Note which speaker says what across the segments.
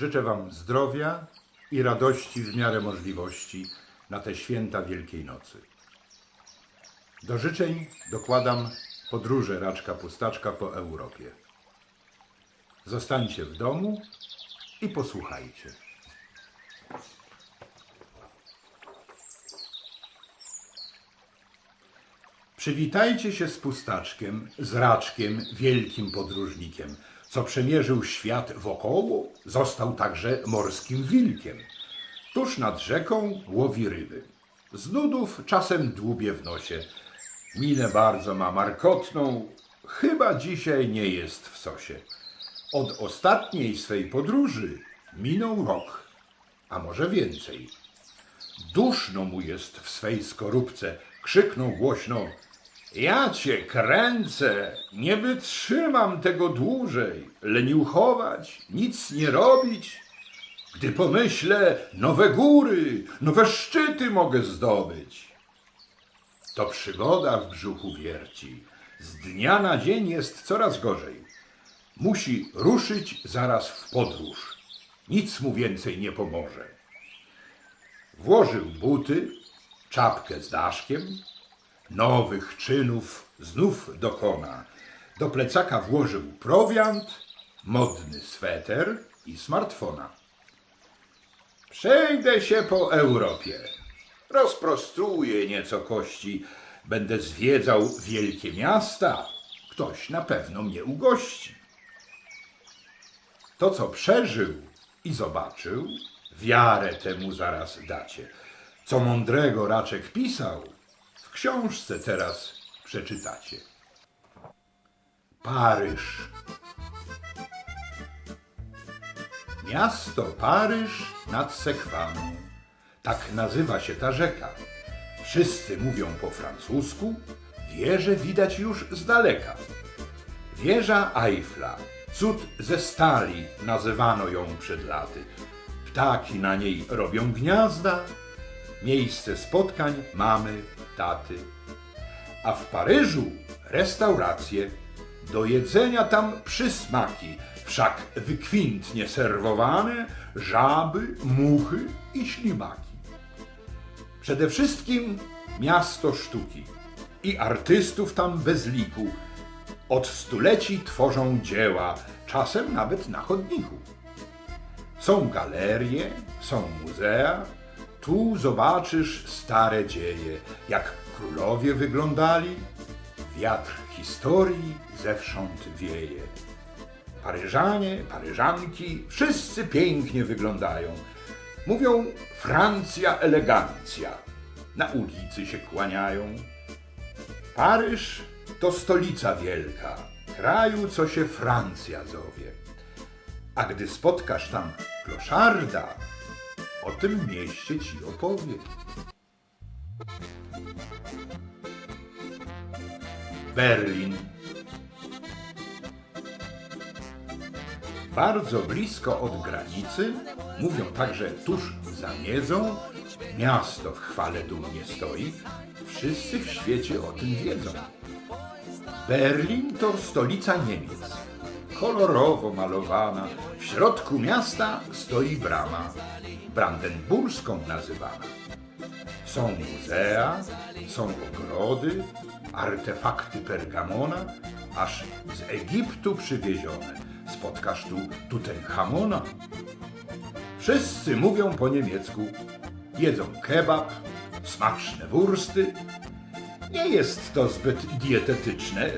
Speaker 1: Życzę Wam zdrowia i radości w miarę możliwości na te święta Wielkiej Nocy. Do życzeń dokładam podróże Raczka Pustaczka po Europie. Zostańcie w domu i posłuchajcie. Przywitajcie się z pustaczkiem, z raczkiem, wielkim podróżnikiem, co przemierzył świat wokoło, został także morskim wilkiem. Tuż nad rzeką łowi ryby. Z nudów czasem dłubie w nosie. Minę bardzo ma markotną, chyba dzisiaj nie jest w sosie. Od ostatniej swej podróży minął rok, a może więcej. Duszno mu jest w swej skorupce. Krzyknął głośno: Ja cię kręcę, nie wytrzymam tego dłużej. Leniuchować, nic nie robić. Gdy pomyślę, nowe góry, nowe szczyty mogę zdobyć. To przygoda w brzuchu wierci. Z dnia na dzień jest coraz gorzej. Musi ruszyć zaraz w podróż. Nic mu więcej nie pomoże. Włożył buty, czapkę z daszkiem, nowych czynów znów dokona. Do plecaka włożył prowiant, modny sweter i smartfona. Przejdę się po Europie, rozprostruję nieco kości, będę zwiedzał wielkie miasta, ktoś na pewno mnie ugości. To, co przeżył i zobaczył, wiarę temu zaraz dacie. Co mądrego Raczek pisał, książce teraz przeczytacie. Paryż. Miasto Paryż nad Sekwaną. Tak nazywa się ta rzeka. Wszyscy mówią po francusku, wieże widać już z daleka. Wieża Eiffla, cud ze stali, nazywano ją przed laty. Ptaki na niej robią gniazda, miejsce spotkań mamy, taty. A w Paryżu restauracje, do jedzenia tam przysmaki, wszak wykwintnie serwowane żaby, muchy i ślimaki. Przede wszystkim miasto sztuki i artystów tam bez liku. Od stuleci tworzą dzieła, czasem nawet na chodniku. Są galerie, są muzea, tu zobaczysz stare dzieje, jak królowie wyglądali, wiatr historii zewsząd wieje. Paryżanie, Paryżanki, wszyscy pięknie wyglądają. Mówią Francja elegancja. Na ulicy się kłaniają. Paryż to stolica wielka, kraju, co się Francja zowie. A gdy spotkasz tam kloszarda, o tym mieście ci opowie. Berlin. Bardzo blisko od granicy, mówią także tuż za miedzą, miasto w chwale dumnie stoi, wszyscy w świecie o tym wiedzą. Berlin to stolica Niemiec, kolorowo malowana, w środku miasta stoi brama, brandenburską nazywana. Są muzea, są ogrody, artefakty Pergamona, aż z Egiptu przywiezione. Spotkasz tu Tutenchamona. Wszyscy mówią po niemiecku, jedzą kebab, smaczne wursty. Nie jest to zbyt dietetyczne,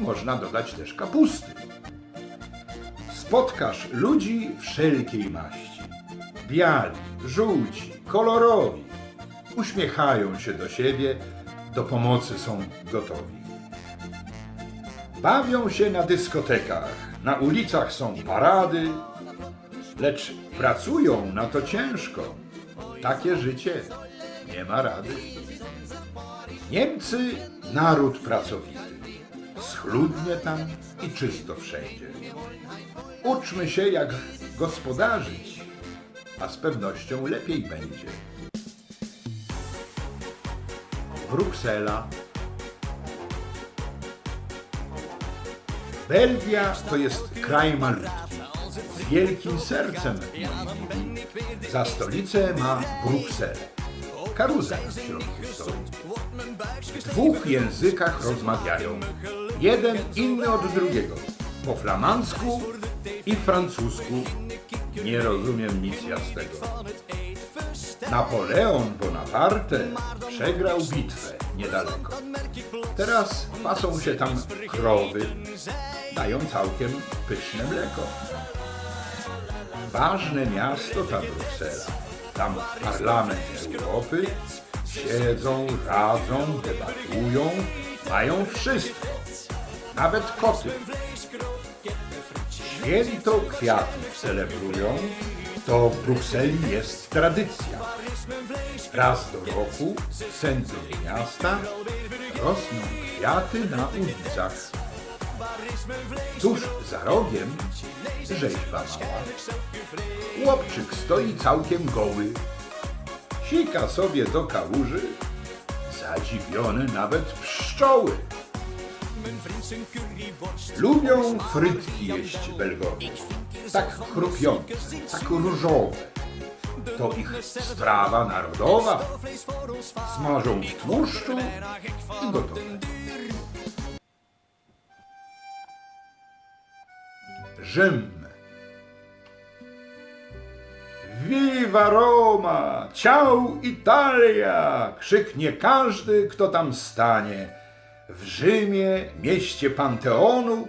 Speaker 1: można dodać też kapusty. Spotkasz ludzi wszelkiej maści. Biali, żółci, kolorowi. Uśmiechają się do siebie, do pomocy są gotowi. Bawią się na dyskotekach, na ulicach są parady, lecz pracują na to ciężko. Takie życie nie ma rady. Niemcy naród pracowity. Schludnie tam i czysto wszędzie. Uczmy się, jak gospodarzyć, a z pewnością lepiej będzie. Bruksela. Belgia to jest kraj malutki, wielkim sercem. Za stolicę ma Brukselę. Karuzel w środku stoi. W dwóch językach rozmawiają. Jeden inny od drugiego. Po flamandzku i francusku. Nie rozumiem nic jasnego. Napoleon Bonaparte przegrał bitwę niedaleko. Teraz pasą się tam krowy, dają całkiem pyszne mleko. Ważne miasto ta Bruksela. Tam parlament Europy. Siedzą, radzą, debatują, mają wszystko. Nawet koty. Święto kwiatów celebrują, to w Brukseli jest tradycja. Raz do roku centrum miasta rosną kwiaty na ulicach. Tuż za rogiem rzeźba mała. Chłopczyk stoi całkiem goły. Sika sobie do kałuży, zadziwione nawet pszczoły. Lubią frytki jeść Belgowie. Tak chrupiące, tak różowe. To ich strawa narodowa. Smażą w tłuszczu i gotowe. Rzym. Viva Roma! Ciao Italia! Krzyknie każdy, kto tam stanie. W Rzymie, mieście Panteonu,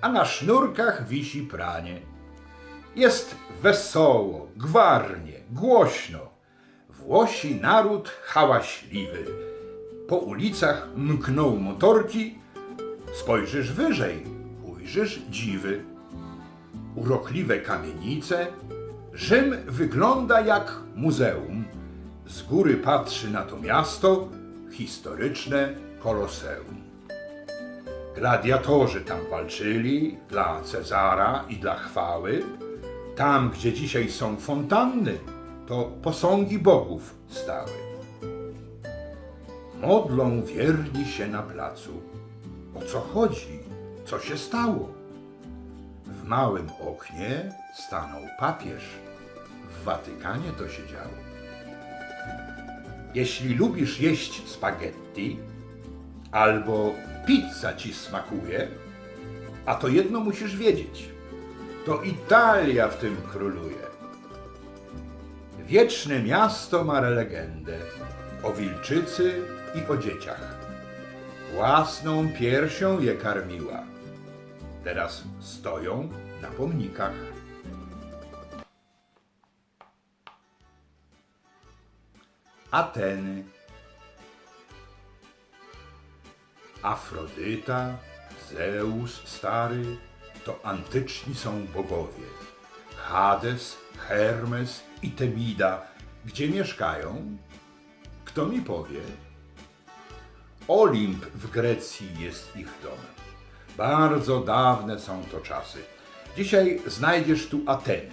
Speaker 1: a na sznurkach wisi pranie. Jest wesoło, gwarnie, głośno. Włosi naród hałaśliwy. Po ulicach mkną motorki. Spojrzysz wyżej, ujrzysz dziwy. Urokliwe kamienice. Rzym wygląda jak muzeum. Z góry patrzy na to miasto historyczne koloseum. Gladiatorzy tam walczyli dla Cezara i dla chwały. Tam, gdzie dzisiaj są fontanny, to posągi bogów stały. Modlą wierni się na placu. O co chodzi? Co się stało? W małym oknie stanął papież. W Watykanie to się działo. Jeśli lubisz jeść spaghetti, albo pizza ci smakuje, a to jedno musisz wiedzieć. To Italia w tym króluje. Wieczne miasto ma legendę o wilczycy i o dzieciach. Własną piersią je karmiła. Teraz stoją na pomnikach. Ateny. Afrodyta, Zeus stary, to antyczni są bogowie. Hades, Hermes i Temida, gdzie mieszkają? Kto mi powie? Olimp w Grecji jest ich domem. Bardzo dawne są to czasy. Dzisiaj znajdziesz tu Ateny.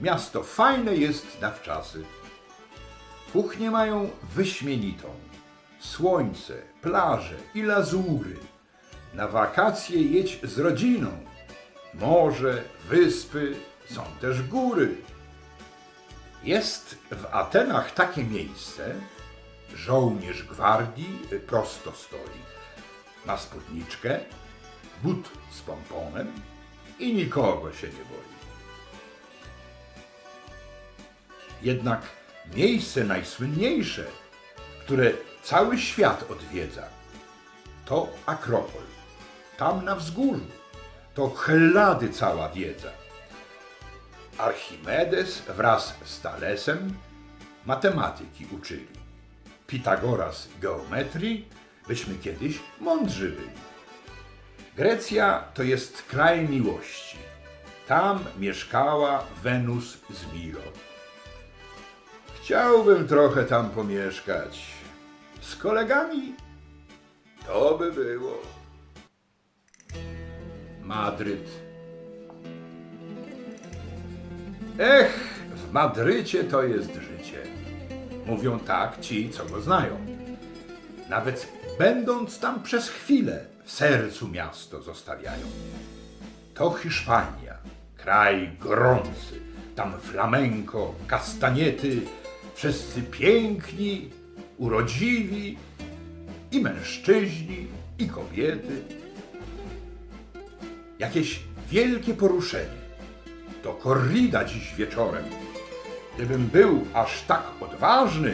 Speaker 1: Miasto fajne jest na wczasy. Kuchnię mają wyśmienitą. Słońce, plaże i lazury. Na wakacje jedź z rodziną. Morze, wyspy, są też góry. Jest w Atenach takie miejsce, żołnierz gwardii prosto stoi. Ma spódniczkę, but z pomponem i nikogo się nie boi. Jednak miejsce najsłynniejsze, które cały świat odwiedza, to Akropol. Tam na wzgórzu. To Hellady cała wiedza. Archimedes wraz z Talesem matematyki uczyli. Pitagoras geometrii, byśmy kiedyś mądrzy byli. Grecja to jest kraj miłości. Tam mieszkała Wenus z Milo. Chciałbym trochę tam pomieszkać. Z kolegami to by było. Madryt. Ech, w Madrycie to jest życie. Mówią tak ci, co go znają. Nawet będąc tam przez chwilę, w sercu miasto zostawiają. To Hiszpania, kraj gorący. Tam flamenko, kastaniety, wszyscy piękni, urodziwi, i mężczyźni, i kobiety. Jakieś wielkie poruszenie. To korrida dziś wieczorem. Gdybym był aż tak odważny,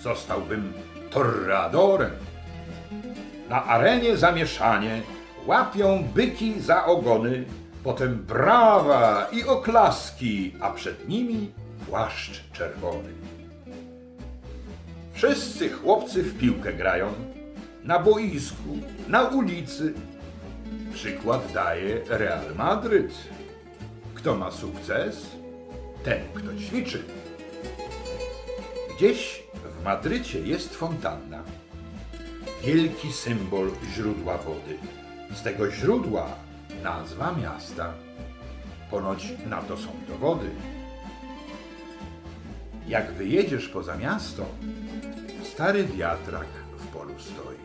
Speaker 1: zostałbym torradorem. Na arenie zamieszanie łapią byki za ogony, potem brawa i oklaski, a przed nimi płaszcz czerwony. Wszyscy chłopcy w piłkę grają, na boisku, na ulicy. Przykład daje Real Madryt. Kto ma sukces? Ten, kto ćwiczy. Gdzieś w Madrycie jest fontanna. Wielki symbol źródła wody. Z tego źródła nazwa miasta. Ponoć na to są dowody. Jak wyjedziesz poza miasto, stary wiatrak w polu stoi.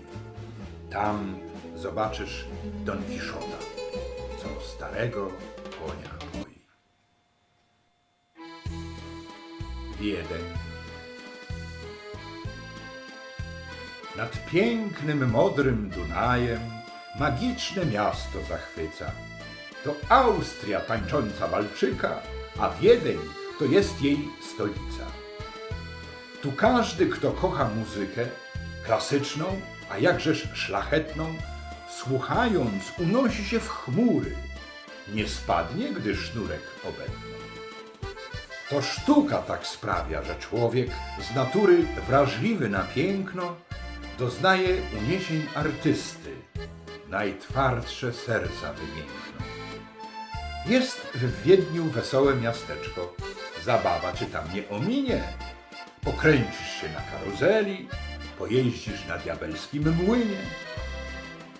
Speaker 1: Tam zobaczysz Don Kiszota, co starego konia poi. Wiedeń. Nad pięknym, modrym Dunajem magiczne miasto zachwyca. To Austria tańcząca walczyka, a Wiedeń to jest jej stolica. Tu każdy, kto kocha muzykę, klasyczną, a jakżeż szlachetną, słuchając, unosi się w chmury. Nie spadnie, gdy sznurek obetną. To sztuka tak sprawia, że człowiek z natury wrażliwy na piękno doznaje uniesień artysty. Najtwardsze serca wymiękną. Jest w Wiedniu wesołe miasteczko. Zabawa cię tam nie ominie. Pokręcisz się na karuzeli, pojeździsz na diabelskim młynie.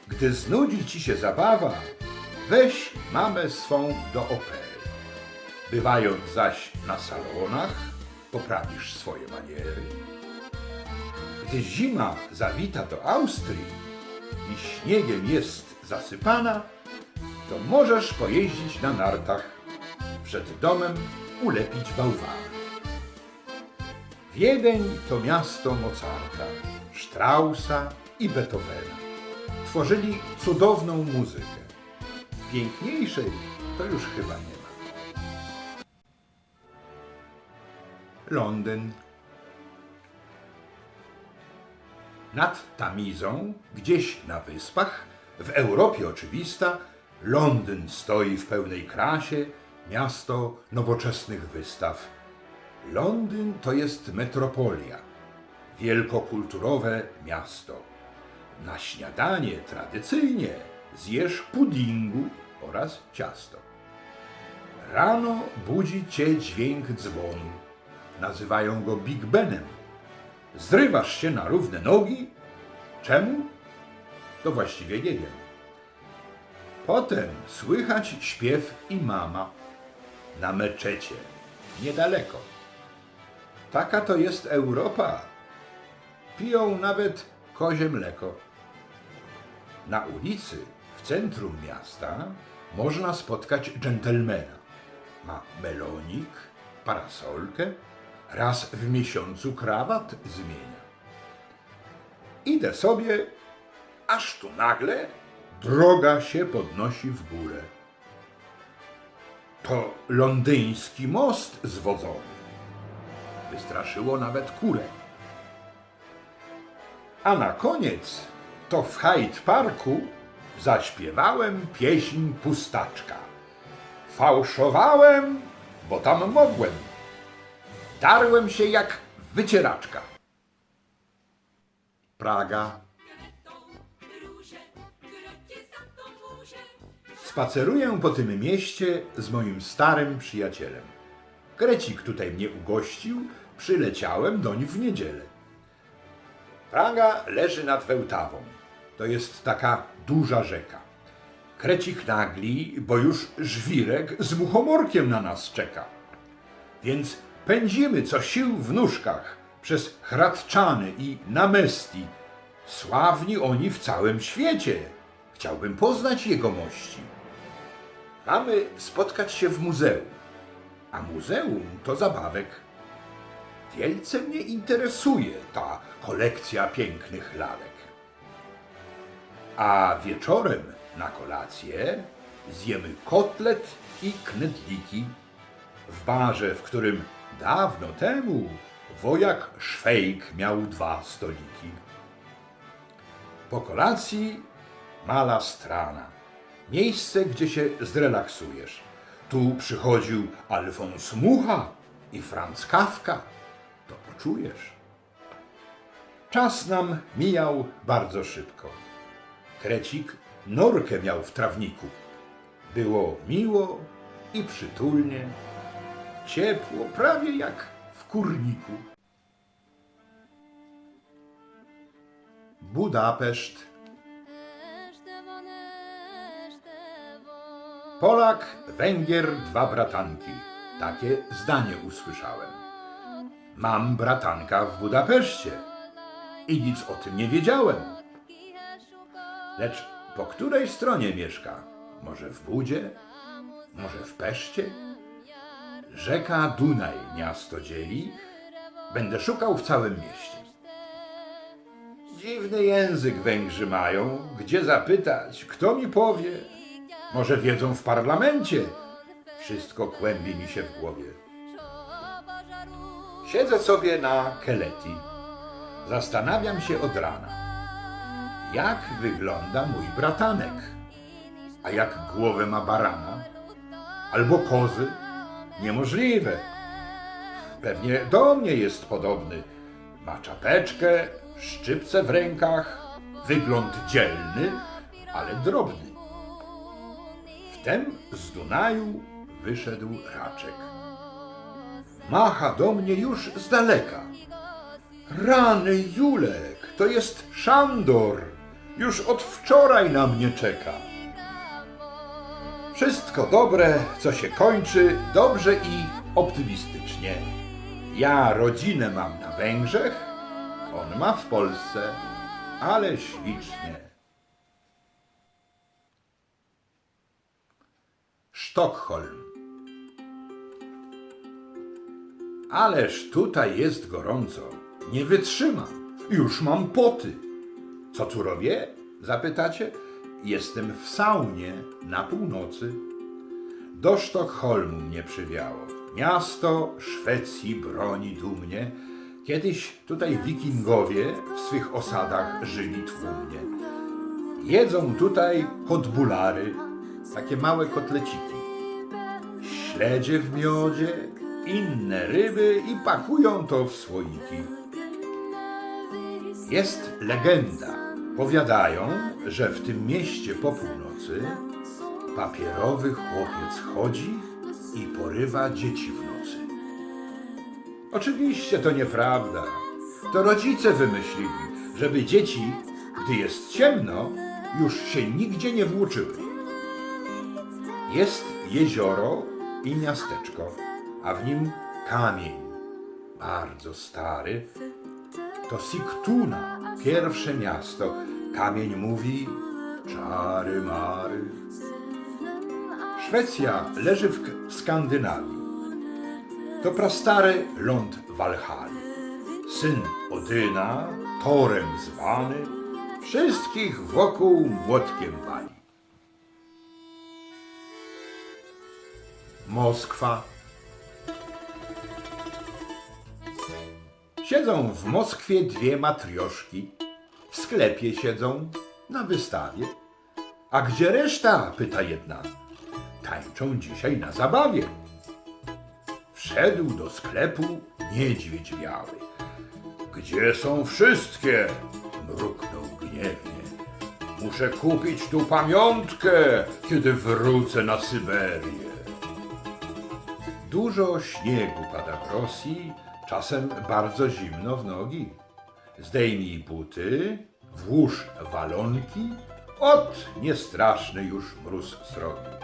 Speaker 1: Gdy znudzi ci się zabawa, weź mamę swą do opery. Bywając zaś na salonach, poprawisz swoje maniery. Gdy zima zawita do Austrii i śniegiem jest zasypana, to możesz pojeździć na nartach, przed domem ulepić bałwany. Wiedeń to miasto Mozarta, Straussa i Beethovena. Tworzyli cudowną muzykę. Piękniejszej to już chyba nie ma. Londyn. Nad Tamizą, gdzieś na wyspach, w Europie oczywista, Londyn stoi w pełnej krasie, miasto nowoczesnych wystaw. Londyn to jest metropolia, wielkokulturowe miasto. Na śniadanie tradycyjnie zjesz puddingu oraz ciasto. Rano budzi cię dźwięk dzwonu. Nazywają go Big Benem. Zrywasz się na równe nogi. Czemu? To właściwie nie wiem. Potem słychać śpiew imama na meczecie, niedaleko. Taka to jest Europa. Piją nawet kozie mleko. Na ulicy, w centrum miasta, można spotkać dżentelmena. Ma melonik, parasolkę, raz w miesiącu krawat zmienia. Idę sobie, aż tu nagle droga się podnosi w górę. To londyński most zwodzony. Wystraszyło nawet kurę. A na koniec to w Hyde Parku zaśpiewałem pieśń pustaczka. Fałszowałem, bo tam mogłem. Darłem się jak wycieraczka. Praga. Spaceruję po tym mieście z moim starym przyjacielem. Krecik tutaj mnie ugościł, przyleciałem doń w niedzielę. Praga leży nad Wełtawą. To jest taka duża rzeka. Krecik nagli, bo już żwirek z muchomorkiem na nas czeka. Więc pędzimy co sił w nóżkach przez Hradczany i Namesti. Sławni oni w całym świecie. Chciałbym poznać jego mości. Mamy spotkać się w muzeum. A muzeum to zabawek. Wielce mnie interesuje ta kolekcja pięknych lalek. A wieczorem na kolację zjemy kotlet i knedliki w barze, w którym dawno temu wojak Szwejk miał dwa stoliki. Po kolacji mala strana. Miejsce, gdzie się zrelaksujesz. Tu przychodził Alfons Mucha i Franz Kafka. To poczujesz. Czas nam mijał bardzo szybko. Krecik norkę miał w trawniku. Było miło i przytulnie. Ciepło, prawie jak w kurniku. Budapeszt. Polak, Węgier, dwa bratanki. Takie zdanie usłyszałem. Mam bratanka w Budapeszcie i nic o tym nie wiedziałem. Lecz po której stronie mieszka? Może w Budzie? Może w Peszcie? Rzeka Dunaj miasto dzieli. Będę szukał w całym mieście. Dziwny język Węgrzy mają. Gdzie zapytać? Kto mi powie? Może wiedzą w parlamencie? Wszystko kłębi mi się w głowie. Siedzę sobie na keleti. Zastanawiam się od rana. Jak wygląda mój bratanek? A jak głowę ma barana? Albo kozy? Niemożliwe. Pewnie do mnie jest podobny. Ma czapeczkę, szczypce w rękach, wygląd dzielny, ale drobny. Wtem z Dunaju wyszedł raczek. Macha do mnie już z daleka. Rany Julek, to jest Szandor. Już od wczoraj na mnie czeka. Wszystko dobre, co się kończy dobrze i optymistycznie. Ja rodzinę mam na Węgrzech, on ma w Polsce, ale ślicznie. Sztokholm. Ależ tutaj jest gorąco. Nie wytrzymam. Już mam poty. Co tu robię? Zapytacie? Jestem w saunie na północy. Do Sztokholmu mnie przywiało. Miasto Szwecji broni dumnie. Kiedyś tutaj wikingowie w swych osadach żyli tłumnie. Jedzą tutaj kotbulary, takie małe kotleciki. Śledzie w miodzie, inne ryby i pakują to w słoiki. Jest legenda. Powiadają, że w tym mieście po północy papierowy chłopiec chodzi i porywa dzieci w nocy. Oczywiście to nieprawda. To rodzice wymyślili, żeby dzieci, gdy jest ciemno, już się nigdzie nie włóczyły. Jest jezioro i miasteczko, a w nim kamień, bardzo stary. To Sigtuna, pierwsze miasto. Kamień mówi czary mary. Szwecja leży w Skandynawii. To prastary ląd Walhali. Syn Odyna, Torem zwany, wszystkich wokół młotkiem wali. Moskwa. Siedzą w Moskwie dwie matrioszki. W sklepie siedzą na wystawie. A gdzie reszta? pyta jedna. Tańczą dzisiaj na zabawie. Wszedł do sklepu niedźwiedź biały. Gdzie są wszystkie? Mruknął gniewnie. Muszę kupić tu pamiątkę, kiedy wrócę na Syberię. Dużo śniegu pada w Rosji, czasem bardzo zimno w nogi. Zdejmij buty, włóż walonki, ot niestraszny już mróz srogi.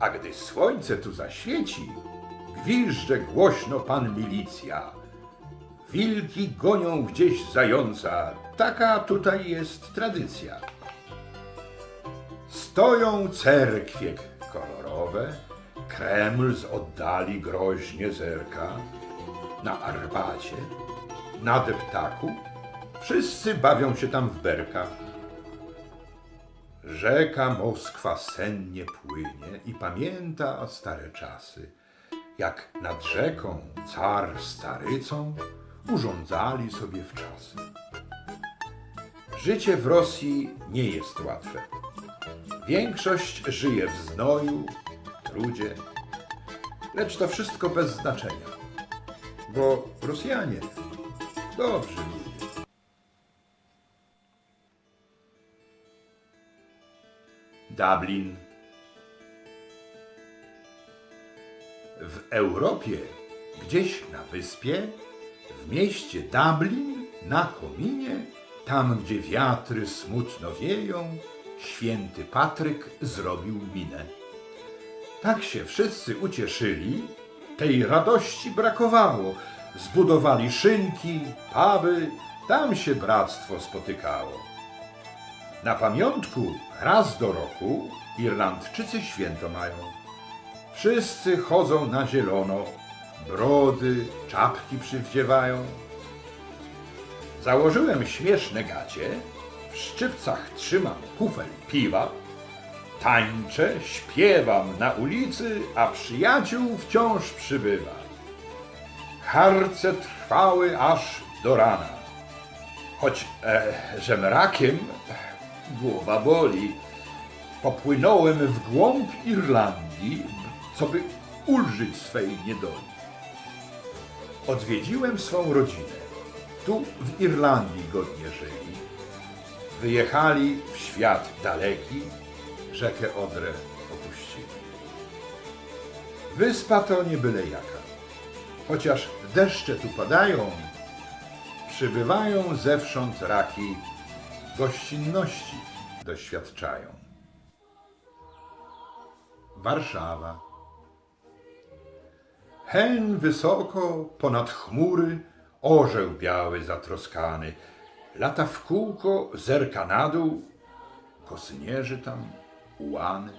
Speaker 1: A gdy słońce tu zaświeci, gwiżdże głośno pan milicja. Wilki gonią gdzieś zająca, taka tutaj jest tradycja. Stoją cerkwie kolorowe, Kreml z oddali groźnie zerka. Na Arbacie, na deptaku, wszyscy bawią się tam w berka. Rzeka Moskwa sennie płynie i pamięta stare czasy, jak nad rzeką car z urządzali sobie w czasy. Życie w Rosji nie jest łatwe. Większość żyje w znoju, trudzie, lecz to wszystko bez znaczenia, bo Rosjanie dobrzy ludzie. Dublin. W Europie, gdzieś na wyspie, w mieście Dublin, na kominie, tam gdzie wiatry smutno wieją, święty Patryk zrobił minę. Tak się wszyscy ucieszyli, tej radości brakowało. Zbudowali szynki, puby, tam się bractwo spotykało. Na pamiątku raz do roku Irlandczycy święto mają. Wszyscy chodzą na zielono, brody, czapki przywdziewają. Założyłem śmieszne gacie, w szczypcach trzymam kufel piwa, tańczę, śpiewam na ulicy, a przyjaciół wciąż przybywa. Harce trwały aż do rana. Choć e, żemrakiem głowa boli. Popłynąłem w głąb Irlandii, co by ulżyć swej niedoli. Odwiedziłem swą rodzinę. Tu w Irlandii godnie żyli. Wyjechali w świat daleki, rzekę Odrę opuścili. Wyspa to nie byle jaka. Chociaż deszcze tu padają, przybywają zewsząd raki, gościnności doświadczają. Warszawa. Hen wysoko ponad chmury, orzeł biały zatroskany, lata w kółko, zerka na dół, kosynierzy tam ułany.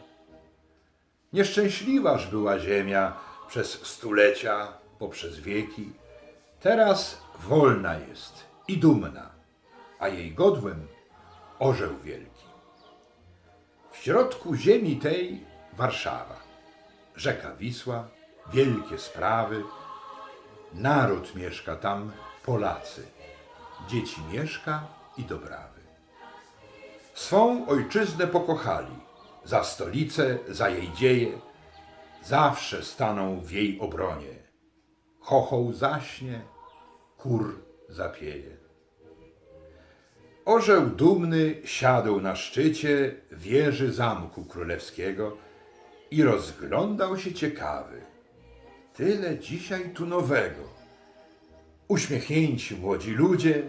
Speaker 1: Nieszczęśliważ była ziemia przez stulecia, poprzez wieki. Teraz wolna jest i dumna, a jej godłem orzeł wielki. W środku ziemi tej Warszawa, rzeka Wisła, wielkie sprawy. Naród mieszka tam, Polacy. Dzieci mieszka i dobrawy. Swą ojczyznę pokochali, za stolicę, za jej dzieje, zawsze staną w jej obronie. Chochoł zaśnie, kur zapieje. Orzeł dumny siadł na szczycie wieży zamku królewskiego i rozglądał się ciekawy. Tyle dzisiaj tu nowego. Uśmiechnięci młodzi ludzie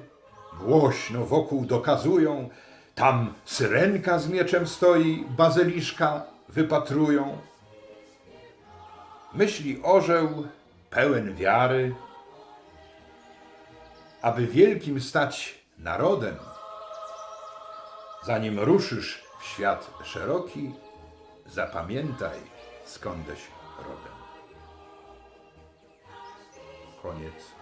Speaker 1: głośno wokół dokazują, tam syrenka z mieczem stoi, bazyliszka wypatrują. Myśli orzeł pełen wiary, aby wielkim stać narodem, zanim ruszysz w świat szeroki, zapamiętaj skądeś rodem. Koniec